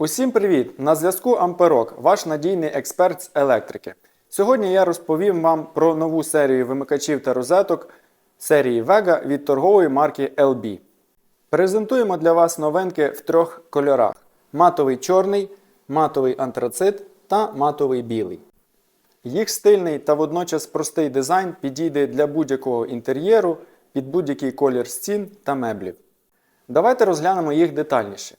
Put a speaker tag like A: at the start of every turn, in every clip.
A: Усім привіт! На зв'язку Амперок, ваш надійний експерт з електрики. Сьогодні я розповім вам про нову серію вимикачів та розеток серії Vega від торгової марки LB. Презентуємо для вас новинки в трьох кольорах: матовий чорний, матовий антрацит та матовий білий. Їх стильний та водночас простий дизайн підійде для будь-якого інтер'єру під будь-який колір стін та меблів. Давайте розглянемо їх детальніше.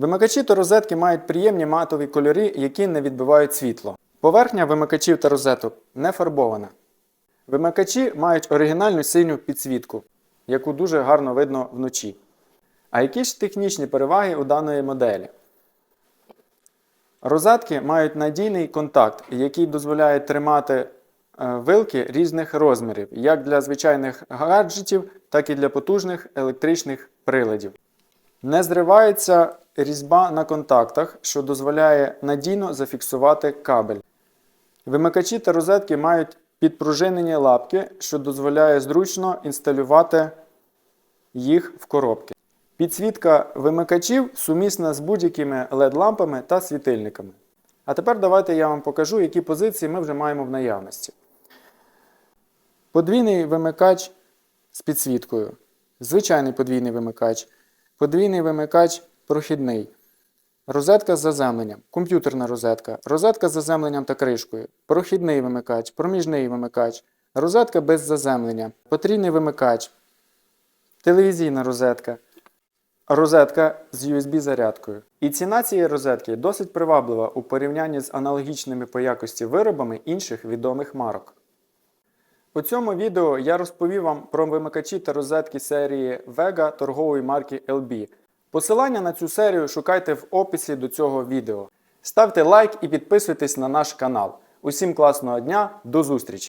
A: Вимикачі та розетки мають приємні матові кольори, які не відбивають світло. Поверхня вимикачів та розеток не фарбована. Вимикачі мають оригінальну синю підсвітку, яку дуже гарно видно вночі. А які ж технічні переваги у даної моделі? Розетки мають надійний контакт, який дозволяє тримати е, вилки різних розмірів, як для звичайних гаджетів, так і для потужних електричних приладів. Не зривається різьба на контактах, що дозволяє надійно зафіксувати кабель. Вимикачі та розетки мають підпружинені лапки, що дозволяє зручно інсталювати їх в коробки. Підсвітка вимикачів сумісна з будь-якими LED-лампами та світильниками. А тепер давайте я вам покажу, які позиції ми вже маємо в наявності. Подвійний вимикач з підсвіткою. Звичайний подвійний вимикач. Подвійний вимикач прохідний. Розетка з заземленням, комп'ютерна розетка, розетка з заземленням та кришкою, прохідний вимикач, проміжний вимикач, розетка без заземлення, потрійний вимикач, телевізійна розетка, розетка з USB-зарядкою. І ціна цієї розетки досить приваблива у порівнянні з аналогічними по якості виробами інших відомих марок. У цьому відео я розповів вам про вимикачі та розетки серії Vega торгової марки LB. Посилання на цю серію шукайте в описі до цього відео. Ставте лайк і підписуйтесь на наш канал. Усім класного дня, до зустрічі!